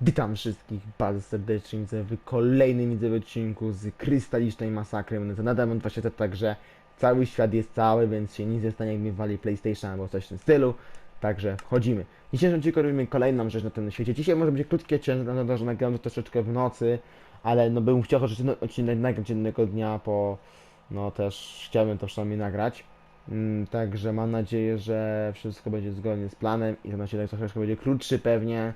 Witam wszystkich bardzo serdecznie w kolejnym odcinku z krystalicznej masakry. To mam właśnie tak, że cały świat jest cały, więc się nic nie stanie jak mi wali PlayStation albo coś w tym stylu. Także wchodzimy. Dzisiejszym odcinku robimy kolejną rzecz na tym świecie. Dzisiaj może będzie krótkie to, że nagram to troszeczkę w nocy, ale no bym chciał chociaż odcinek nagrać jednego dnia, bo no też chciałbym to przynajmniej nagrać. Mm, Także mam nadzieję, że wszystko będzie zgodnie z planem i ten odcinek troszeczkę będzie krótszy pewnie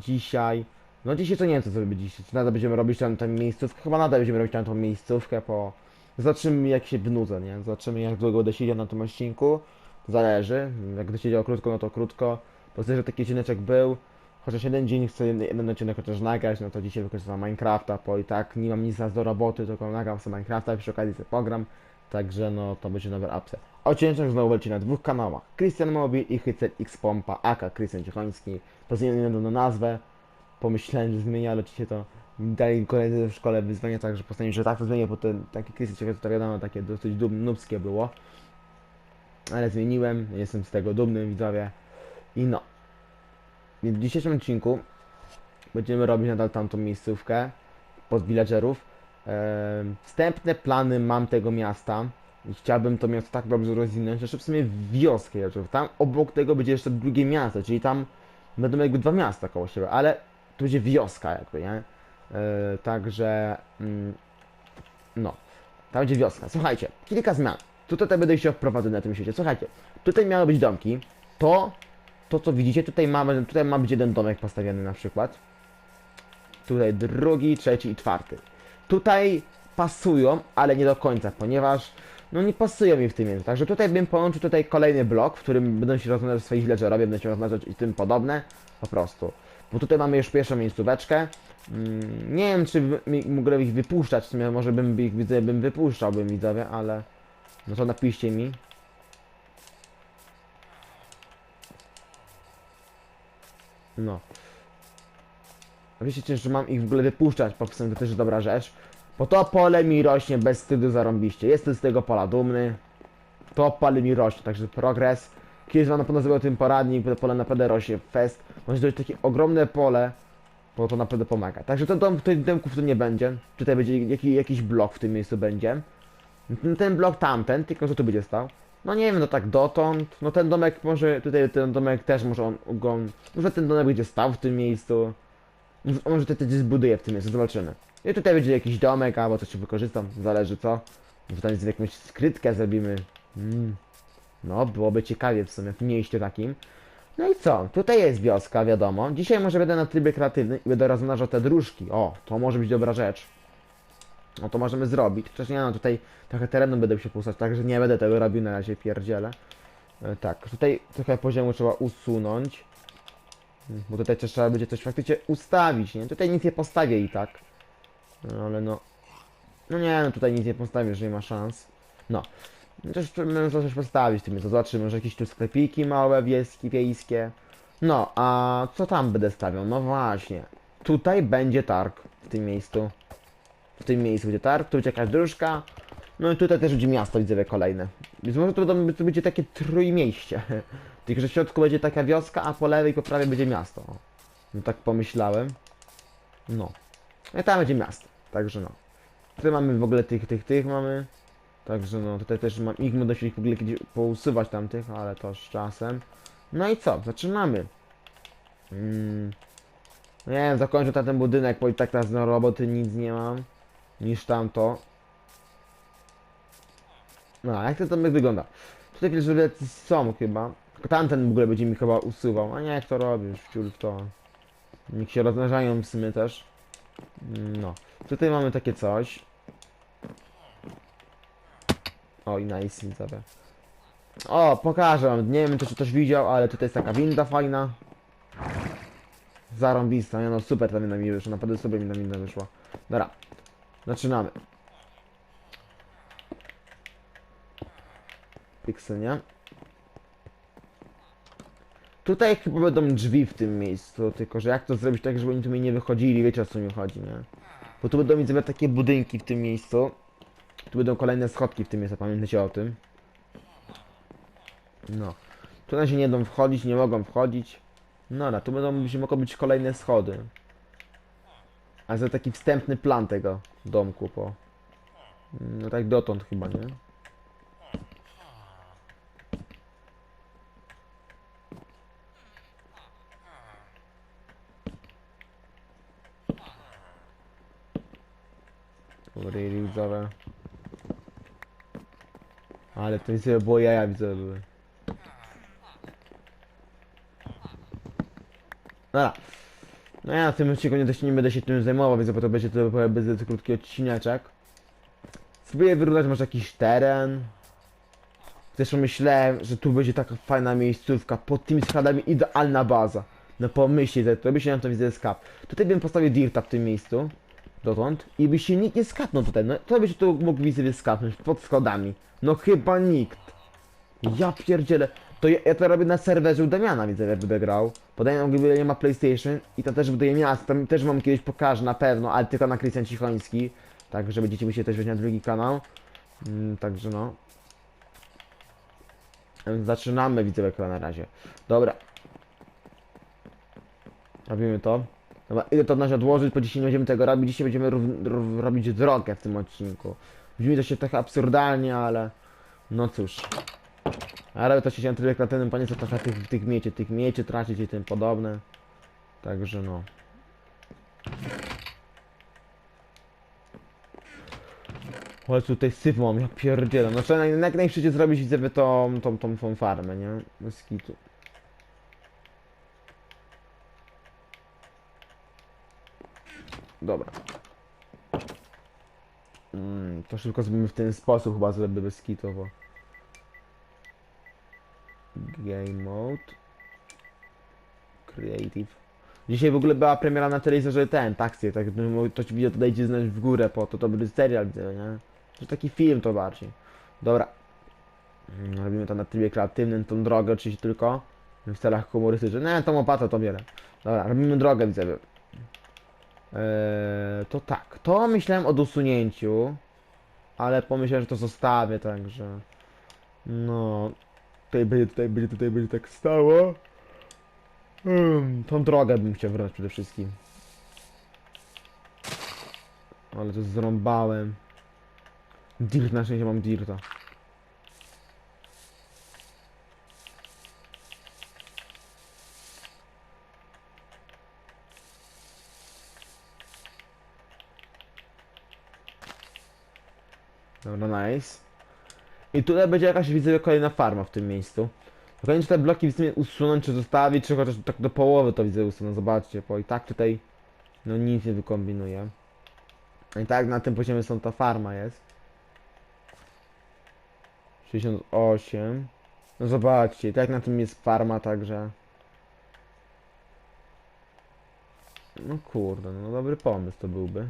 dzisiaj. No dzisiaj to nie wiem co zrobić dzisiaj. Czy nadal będziemy robić tam tę miejscówkę? Chyba nadal będziemy robić tam tą miejscówkę, bo zobaczymy jak się wnudzę, nie? Zobaczymy jak długo będę na tym odcinku. Zależy. Jak będę siedział krótko, no to krótko. Bo chcę, że taki odcineczek był. Chociaż jeden dzień chcę jeden, odcinek chociaż nagrać, no to dzisiaj wykorzystam Minecrafta, bo i tak nie mam nic do roboty, tylko nagram sobie Minecrafta i przy okazji sobie pogram. Także no to będzie nowy upset. Odcinek znowu leci na dwóch kanałach. Christian Mobil i Hycel X Pompa, aka Krystian Ciechoński. To zmieniłem na nazwę. Pomyślałem, że zmienię, ale dzisiaj to dali koledzy w szkole wyzwanie, także postanowiłem, że tak to zmienię, bo ten taki Krystian Ciechoński to wiadomo, takie dosyć nubskie było. Ale zmieniłem, jestem z tego dumny, widzowie. I no. W dzisiejszym odcinku będziemy robić nadal tamtą miejscówkę pod villagerów. Wstępne plany mam tego miasta i chciałbym to miasto tak bardzo rozwinąć, że w sumie wioskę villagerów. Tam obok tego będzie jeszcze drugie miasto, czyli tam będą jakby dwa miasta koło siebie, ale to będzie wioska jakby, nie? Eee, także mm, no, tam będzie wioska. Słuchajcie, kilka zmian. Tutaj będę chciał wprowadzić na tym świecie. Słuchajcie, tutaj miały być domki. To, to co widzicie, tutaj mamy, tutaj ma być jeden domek postawiony na przykład. Tutaj drugi, trzeci i czwarty. Tutaj pasują, ale nie do końca, ponieważ no nie pasują mi w tym miejscu. Także tutaj bym połączył tutaj kolejny blok, w którym będą się rozmawiać swoich villagerowie, będą się rozmawiać i tym podobne. Po prostu. Bo tutaj mamy już pierwszą miejscóweczkę. Mm, nie wiem, czy mógłbym ich wypuszczać, może bym ich widzę, bym wypuszczał, bym widzowie, ale... No to napiszcie mi. No. Wiecie, że mam ich w ogóle wypuszczać, po prostu to też dobra rzecz. Bo to pole mi rośnie bez wstydu zarąbiście. Jestem z tego pola dumny. To pole mi rośnie, także progres. Kiedyś wam na pewno zrobił tym poradnik, bo to pole naprawdę rośnie fest. Może jest takie ogromne pole, bo to naprawdę pomaga. Także ten dom, tych domków tu nie będzie. Tutaj będzie jaki, jakiś blok w tym miejscu będzie. Ten- Ten blok tamten, tylko że tu będzie stał. No nie wiem, no tak dotąd. No ten domek może, tutaj ten domek też może on, go, może ten domek będzie stał w tym miejscu. Może- tutaj coś zbuduje w tym miejscu, zobaczymy. I tutaj będzie jakiś domek, albo coś wykorzystam, zależy co. Może tam z jakąś skrytkę zrobimy. Mm. No, byłoby ciekawie w sumie w mieście takim. No i co? Tutaj jest wioska, wiadomo. Dzisiaj może będę na trybie kreatywnym i będę rozmnażał te dróżki. O, to może być dobra rzecz. No to możemy zrobić. Chociaż nie no, tutaj trochę terenu będę się pusać, także nie będę tego robił na razie, pierdzielę. E, tak, tutaj trochę poziomu trzeba usunąć. Bo tutaj też trzeba będzie coś faktycznie ustawić, nie? Tutaj nic nie postawię i tak. No ale no... No nie, no tutaj nic nie postawię, że nie ma szans. No. No Też można coś postawić tym, zobaczymy, może jakieś tu sklepiki małe, wieski, wiejskie. No, a co tam będę stawiał? No właśnie. Tutaj będzie targ w tym miejscu. W tym miejscu będzie targ, tu będzie jakaś dróżka. No i tutaj też będzie miasto widzowie kolejne. Więc może to, to będzie takie trójmieście. Tylko, że w środku będzie taka wioska, a po lewej i po prawej będzie miasto. No tak pomyślałem. No. No i tam będzie miasto. Także no. Tutaj mamy w ogóle tych, tych, tych mamy. Także no, tutaj też mam ich będę się w ogóle kiedyś pousuwać tamtych, ale to z czasem. No i co? Zaczynamy. Mm. Nie wiem, zakończę ten budynek, bo i tak teraz na roboty nic nie mam. Niż tamto. No, jak ten domek wygląda? Tutaj pierwsze są chyba. Tylko tamten w ogóle będzie mi chyba usuwał. A nie, jak to robisz, wciul w to. Niech się rozmnażają sumie też. Mm, No. Tutaj mamy takie coś. O, i nice, widzowie. O, pokażę wam. Nie wiem, czy ktoś widział, ale tutaj jest taka winda fajna. Zarąbista, nie no, super ta winda mi wyszła. Naprawdę mi ta winda wyszła. Dobra. Zaczynamy. Pixel, nie? Tutaj chyba będą drzwi w tym miejscu, tylko że jak to zrobić tak, żeby oni tu mi nie wychodzili, wiecie o co mi chodzi, nie? Bo tu będą mi takie budynki w tym miejscu. Tu będą kolejne schodki w tym miejscu, pamiętajcie o tym. No. Tu na się nie będą wchodzić, nie mogą wchodzić. No, tu będą mogą być kolejne schody. A za taki wstępny plan tego domku po. No tak dotąd chyba, nie? Really widzowe. Ale to nic było jaja widzowe. Dobra. No ja na tym odcinku nie, nie będę się tym zajmował, więc to będzie to będzie krótki odcineczek. Spróbuję wyrównać może jakiś teren. Zresztą myślałem, że tu będzie taka fajna miejscówka, pod tymi schodami idealna baza. No pomyślcie, to by się nam to widzę skap. Tutaj bym postawił dirta w tym miejscu, dotąd, i by się nikt nie skapnął tutaj, no to by się tu mógł widzowie skapnąć, pod schodami. No chyba nikt. Ja pierdzielę. To ja, ja to robię na serwerze u Damiana, widzę, jak będę grał. Bo Damian nie ma PlayStation i tam też buduję miasto, tam też wam kiedyś pokażę na pewno, ale tylko na Krystian Cichoński. Tak, że będziecie musieli też wejść na drugi kanał. Mm, także no. Zaczynamy widzowie na razie. Dobra. Robimy to. Dobra, idę to na razie odłożyć, bo dzisiaj nie będziemy tego robić. Dzisiaj będziemy rów- rów- robić drogę w tym odcinku. Brzmi to się trochę absurdalnie, ale no cóż. Ale to się chciałem tyle kreatywnym panie co trochę tych, tych miecie, tych miecie tracić i tym podobne. Także no. Ale tutaj syf mam, ja pierdzielę. No jak, jak najszybciej zrobić widzę tą, tą, tą, tą farmę, nie? Bez kitu. Dobra. Mm, to szybko zrobimy w ten sposób chyba zrobię bez. Game mode. Creative. Dzisiaj w ogóle była premiera na telewizorze ten, taksy, tak to ci wideo to dajcie znać w górę, po to to był serial, nie? To taki film to bardziej. Dobra. Mm, Robimy to na trybie kreatywnym, tą drogę oczywiście tylko. W celach humorystycznych. Nie, tą opłatę to wiele. Dobra, robimy drogę, widzę. Eee, to tak, to myślałem o usunięciu, ale pomyślałem, że to zostawię, także... No, tutaj będzie, tutaj będzie, tutaj będzie tak stało. Hmm, tą drogę bym chciał wybrać przede wszystkim. Ale to zrąbałem. Dirt, na szczęście mam dirta. Dobra, nice. I tutaj będzie jakaś, widzę, kolejna farma w tym miejscu. Tylko nie wiem, czy te bloki widzę usunąć, czy zostawić, czy chociaż tak do połowy to widzę usunąć. Zobaczcie, bo i tak tutaj no nic nie wykombinuję. I tak na tym poziomie są ta farma jest. 68. No zobaczcie, i tak na tym jest farma, także... No kurde, no dobry pomysł to byłby.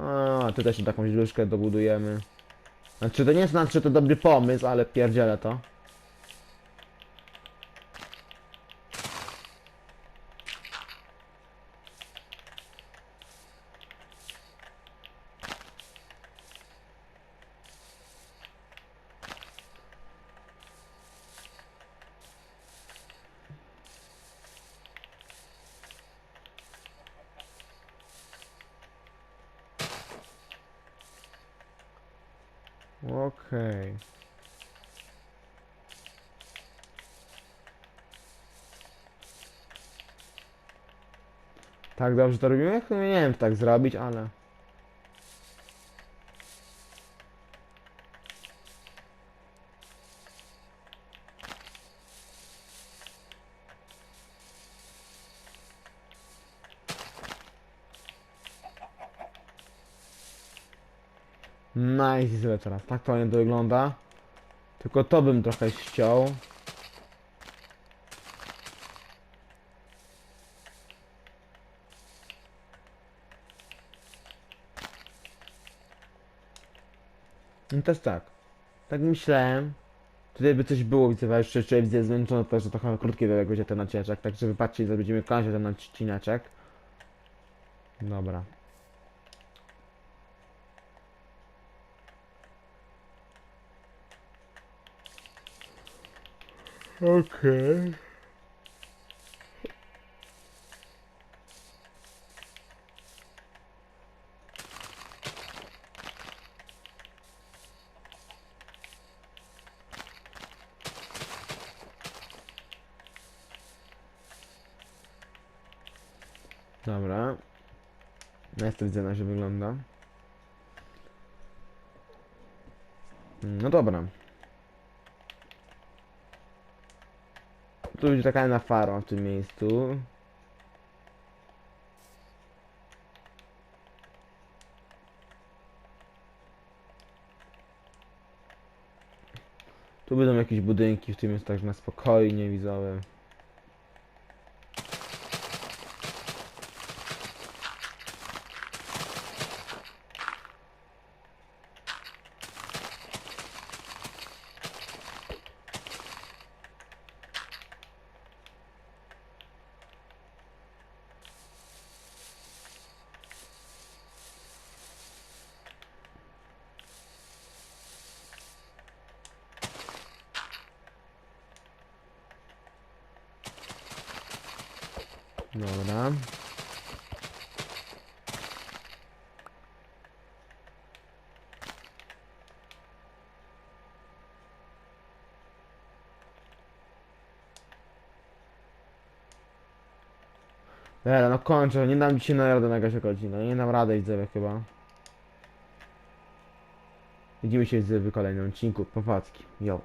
No, tutaj jeszcze taką źluszkę dobudujemy. Znaczy to nie znaczy, że to dobry pomysł, ale pierdzielę to. Okej. Tak dobrze to robimy? Nie wiem, tak zrobić, ale... Nice, i teraz. Tak to nie wygląda. Tylko to bym trochę ściął. No też tak. Tak myślałem. Tutaj by coś było, widzę, jeszcze jeszcze widzę zmęczony, to że trochę krótki do będzie ten odcinek, także wypatrzcie, będziemy kończyć ten odcineczek. Dobra. Okej. Dobra. Ja to widzę, jak się wygląda. No dobra. Tu będzie taka jedna farma w tym miejscu. Tu będą jakieś budynki, w tym jest tak na spokojnie widzowie. Dobra. Dobra, no kończę, nie dam ci na radę na gazie godzina, nie dam rady widzę chyba. Widzimy się w kolejnym odcinku, powadzki, jo.